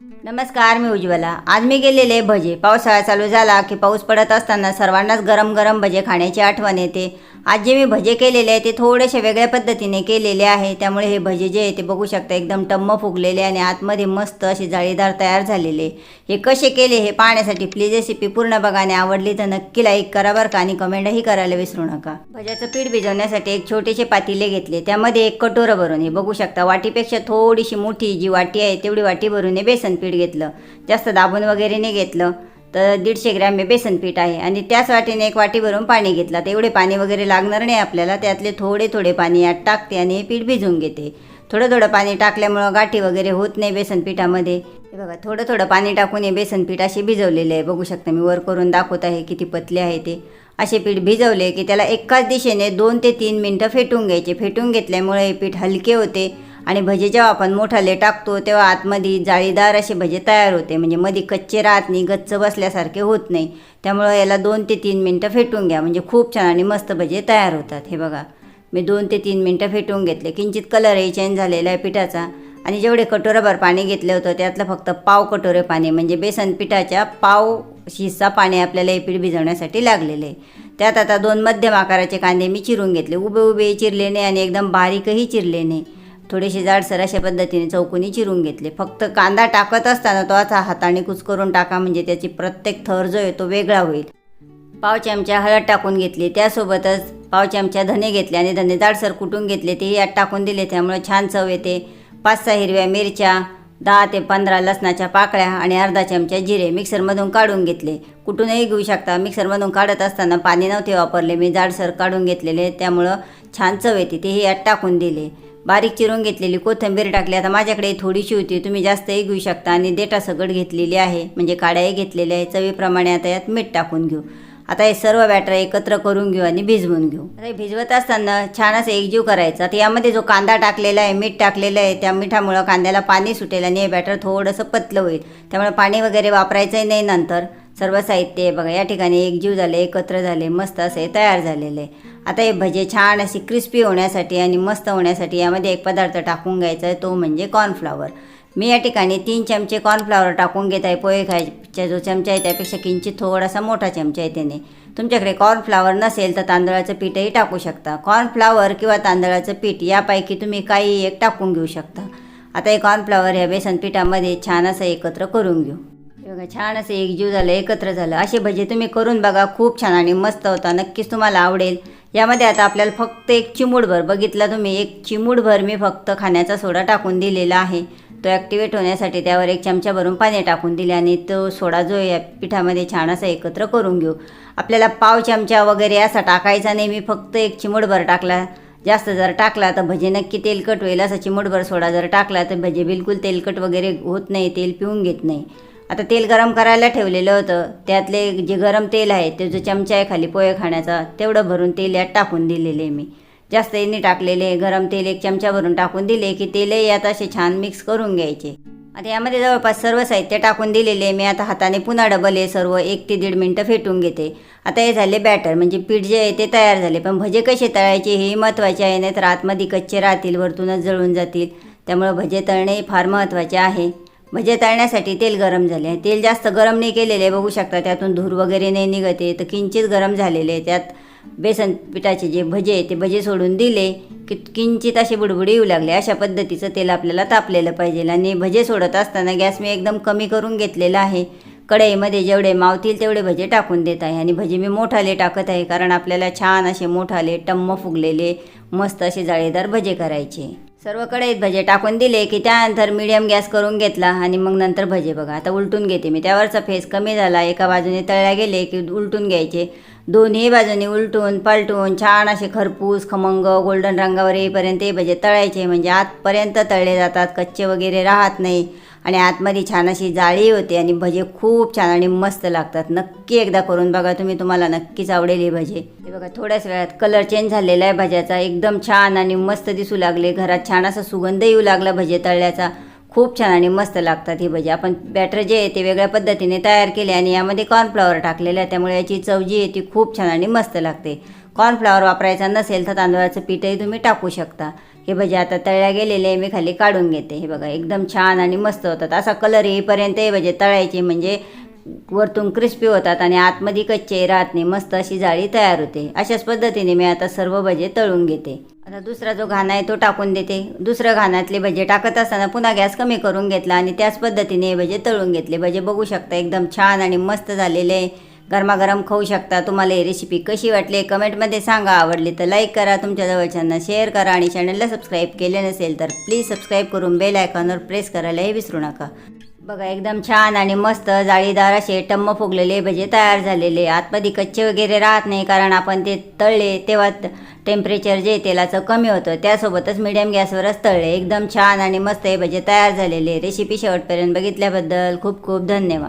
नमस्कार मी उज्ज्वला. आज मी गेलेले भजे. पावसाळा चालू झाला की पाऊस पडत असताना सर्वांनाच गरम गरम भजे खाण्याची आठवण येते. आज जे मी भजे केलेले आहे ते थोडेसे वेगळ्या पद्धतीने केलेले आहे. त्यामुळे हे भजे जे आहे ते बघू शकता एकदम टम्म फुगलेले आणि आतमध्ये मस्त असे जाळीदार तयार झालेले. हे कसे केले हे पाहण्यासाठी प्लीज रेसिपी पूर्ण बघा आणि आवडली तर नक्की लाईक करा बरं का आणि कमेंटही करायला विसरू नका. भज्याचं पीठ भिजवण्यासाठी एक छोटेसे पातीले घेतले. त्यामध्ये एक कटोरं भरून हे बघू शकता वाटीपेक्षा थोडीशी मोठी जी वाटी आहे तेवढी वाटी भरून हे बेसन पीठ घेतलं. जास्त दाबून वगैरे नाही घेतलं. तर दीडशे ग्रॅम हे बेसन पीठ आहे. आणि त्याच वाटीने एक वाटी भरून पाणी घेतलं. तर एवढे पाणी वगैरे लागणार नाही आपल्याला. त्यातले थोडे थोडे पाणी यात टाकते आणि हे पीठ भिजवून घेते. थोडं थोडं पाणी टाकल्यामुळं गाठी वगैरे होत नाही बेसन पिठामध्ये. हे बघा थोडं थोडं पाणी टाकून हे बेसन पीठ असे भिजवलेले आहे. बघू शकता मी वर करून दाखवत आहे किती पतले आहे ते. असे पीठ भिजवले की त्याला एकाच दिशेने दोन ते तीन मिनटं फेटून घ्यायचे. फेटून घेतल्यामुळे हे पीठ हलके होते. आणि भजे जेव्हा आपण मोठाले टाकतो तेव्हा आतमध्ये जाळीदार असे भजे तयार होते. म्हणजे मध्ये कच्चे राहत नाही गच्च बसल्यासारखे होत नाही. त्यामुळं याला दोन ते तीन मिनटं फेटून घ्या. म्हणजे खूप छान आणि मस्त भजे तयार होतात. हे बघा मी दोन ते तीन मिनटं फेटून घेतले. किंचित कलरही चेंज झालेला आहे पिठाचा. आणि जेवढे कटोराभर पाणी घेतलं होतं त्यातलं फक्त पाव कटोरे पाणी. म्हणजे बेसन पिठाच्या पाव हिस्सा पाणी आपल्याला हे पीठ भिजवण्यासाठी लागलेलं आहे. त्यात आता दोन मध्यम आकाराचे कांदे मी चिरून घेतले. उभे उभे चिरले नाही आणि एकदम बारीकही चिरले नाही. थोडेसे जाडसर अशा पद्धतीने चौकोनी चिरून घेतले. फक्त कांदा टाकत असताना तो असा हाताने कुचकरून टाका म्हणजे त्याची प्रत्येक थर जो आहे तो वेगळा होईल. पाव चमचा हळद टाकून घेतली. त्यासोबतच पाव चमचा धने घेतले आणि धने जाडसर कुटून घेतले. तेही यात टाकून दिले. त्यामुळे छान चव येते. पाच सहा हिरव्या मिरच्या दहा ते पंधरा लसणाच्या पाकळ्या आणि अर्धा चमचा जिरे मिक्सरमधून काढून घेतले. कुठूनही घेऊ शकता. मिक्सरमधून काढत असताना पाणी नव्हते वापरले. मी जाडसर काढून घेतलेले. त्यामुळं छान चव येते. तेही यात टाकून दिले. बारीक चिरून घेतलेली कोथिंबीर टाकली. आता माझ्याकडे थोडीशी होती. तुम्ही जास्तही घेऊ शकता आणि देटा सगट घेतलेली आहे. म्हणजे काड्याही घेतलेल्या आहे चवीप्रमाणे आता यात मीठ टाकून घेऊ. आता हे सर्व बॅटर एकत्र करून घेऊ आणि भिजवून घेऊ. आता भिजवत असताना छान असं एकजीव करायचं. आता यामध्ये जो कांदा टाकलेला आहे मीठ टाकलेलं आहे त्या मिठामुळं कांद्याला पाणी सुटेल आणि हे बॅटर थोडंसं पतलं होईल. त्यामुळे पाणी वगैरे वापरायचंही नाही नंतर. सर्व साहित्य आहे. बघा या ठिकाणी एकजीव झाले एकत्र झाले मस्त असे तयार झालेले. आता हे भजे छान अशी क्रिस्पी होण्यासाठी आणि मस्त होण्यासाठी यामध्ये एक पदार्थ टाकून घ्यायचा आहे तो म्हणजे कॉर्नफ्लावर मी या ठिकाणी तीन चमचे कॉर्नफ्लावर टाकून घेत आहे. पोहे खायचा जो चमचा आहे त्यापेक्षा किंचित थोडासा मोठा चमचा आहे त्याने. तुमच्याकडे कॉर्नफ्लावर नसेल तर तांदळाचं पीठही टाकू शकता. कॉर्नफ्लावर किंवा तांदळाचं पीठ यापैकी तुम्ही काही एक टाकून घेऊ शकता. आता हे कॉर्नफ्लावर ह्या बेसन पिठामध्ये छान असं एकत्र करून घेऊ. बघा छान असे एकजीव झालं एकत्र झालं. असे भजे तुम्ही करून बघा खूप छान आणि मस्त होता. नक्कीच तुम्हाला आवडेल. यामध्ये आता आपल्याला फक्त एक चिमूडभर बघितला तुम्ही एक चिमूडभर मी फक्त खाण्याचा सोडा टाकून दिलेला आहे. तो ॲक्टिवेट होण्यासाठी त्यावर एक चमचा भरून पाणी टाकून दिले आणि तो सोडा जो या पिठामध्ये छान असा एकत्र करून घेऊ. आपल्याला पाव चमचा वगैरे असा टाकायचा नाही. मी फक्त एक चिमूडभर टाकला. जास्त जर टाकला तर भजे नक्की तेलकट होईल. असा चिमूटभर सोडा जर टाकला तर भजे बिलकुल तेलकट वगैरे होत नाही तेल पिऊन घेत नाही. आता तेल गरम करायला ठेवलेलं होतं. त्यातले जे गरम तेल आहे ते जो चमचा आहे खाली पोहे खाण्याचा तेवढं भरून तेल यात टाकून दिलेले मी. जास्त यांनी टाकलेले गरम तेल एक चमचा भरून टाकून दिले की तेलही यात असे छान मिक्स करून घ्यायचे. आता यामध्ये जवळपास सर्व साहित्य टाकून दिलेले मी. आता हाताने पुन्हा डबल हे सर्व एक ते दीड मिनटं फेटून घेते. आता हे झाले बॅटर म्हणजे पीठ जे आहे ते तयार झाले. पण भजे कसे तळायचे हे महत्त्वाचे आहे. नाही तर आतमध्ये कच्चे राहतील वरतूनच जळून जातील. त्यामुळं भजे तळणे फार महत्त्वाचे आहे. भजे तळण्यासाठी तेल गरम झाले आहे. तेल जास्त गरम नाही केलेले बघू शकता. त्यातून धूर वगैरे नाही निघते तर किंचित गरम झालेले त्यात बेसन पिठाचे जे भजे आहे ते भजे सोडून दिले. की किंचित असे बुडबुडी येऊ लागले. अशा पद्धतीचं तेल आपल्याला तापलेलं पाहिजे. आणि भजे सोडत असताना गॅस मी एकदम कमी करून घेतलेला आहे. कढईमध्ये जेवढे मावतील तेवढे भजे टाकून देत आहे. आणि भजे मी मोठाले टाकत आहे कारण आपल्याला छान असे मोठाले टम्म फुगलेले मस्त असे जाळीदार भजे करायचे. सर्व कढईत भजे टाकून दिले की त्यानंतर मिडियम गॅस करून घेतला आणि मग नंतर भजे बघा. आता उलटून घेते मी. त्यावरचा फेस कमी झाला. एका बाजूने तळ्या गेले की उलटून घ्यायचे. दोन्ही बाजूने उलटून पलटून छान असे खरपूस खमंग गोल्डन रंगावर येईपर्यंत हे भजे तळायचे. म्हणजे आतपर्यंत तळले जातात. कच्चे वगैरे राहत नाही. आणि आतमध्ये छान अशी जाळी होते आणि भजे खूप छान आणि मस्त लागतात. नक्की एकदा करून बघा तुम्ही तुम्हाला नक्कीच आवडेल हे भजे. हे बघा थोड्याच वेळात कलर चेंज झालेला आहे भज्याचा. एकदम छान आणि मस्त दिसू लागले. घरात छान असा सुगंध येऊ लागला भजे तळल्याचा. खूप छान आणि मस्त लागतात ही भजी. आपण बॅटर जे आहे ते वेगळ्या पद्धतीने तयार केले आणि यामध्ये कॉर्नफ्लॉवर टाकलेलं आहे. त्यामुळे याची चव जी आहे ती खूप छान आणि मस्त लागते. कॉर्नफ्लॉवर वापरायचा नसेल तर तांदळाचं पीठही तुम्ही टाकू शकता. हे भजे आता तळल्या गेलेले मी खाली काढून घेते. हे बघा एकदम छान आणि मस्त होतात. असा कलर येईपर्यंत हे भजे तळायचे. म्हणजे वरतून क्रिस्पी होतात आणि आतमध्ये कच्चे राहत नाही. मस्त अशी जाळी तयार होते. अशाच पद्धतीने मी आता सर्व भजे तळून घेते. आता दुसरा जो घाणा आहे तो टाकून देते. दुसऱ्या घाणातले भजे टाकत असताना पुन्हा गॅस कमी करून घेतला आणि त्याच पद्धतीने हे भजे तळून घेतले. भजे बघू शकता एकदम छान आणि मस्त झालेले गरमागरम खाऊ शकता. तुम्हाला ही रेसिपी कशी वाटली कमेंटमध्ये सांगा. आवडली तर लाईक करा. तुमच्या जवळच्यांना शेअर करा आणि चॅनलला सबस्क्राईब केले नसेल तर प्लीज सबस्क्राईब करून बेल आयकॉनवर प्रेस करायलाही विसरू नका. बघा एकदम छान आणि मस्त जाळीदार असे टम्म फुगलेले भजे तयार झालेले. आतमध्ये कच्चे वगैरे राहत नाही कारण आपण ते तळले तेव्हा टेम्परेचर जे तेलाचं कमी होतं. त्यासोबतच मिडियम गॅसवरच तळले. एकदम छान आणि मस्त हे भजे तयार झालेले. रेसिपी शेवटपर्यंत बघितल्याबद्दल खूप खूप धन्यवाद.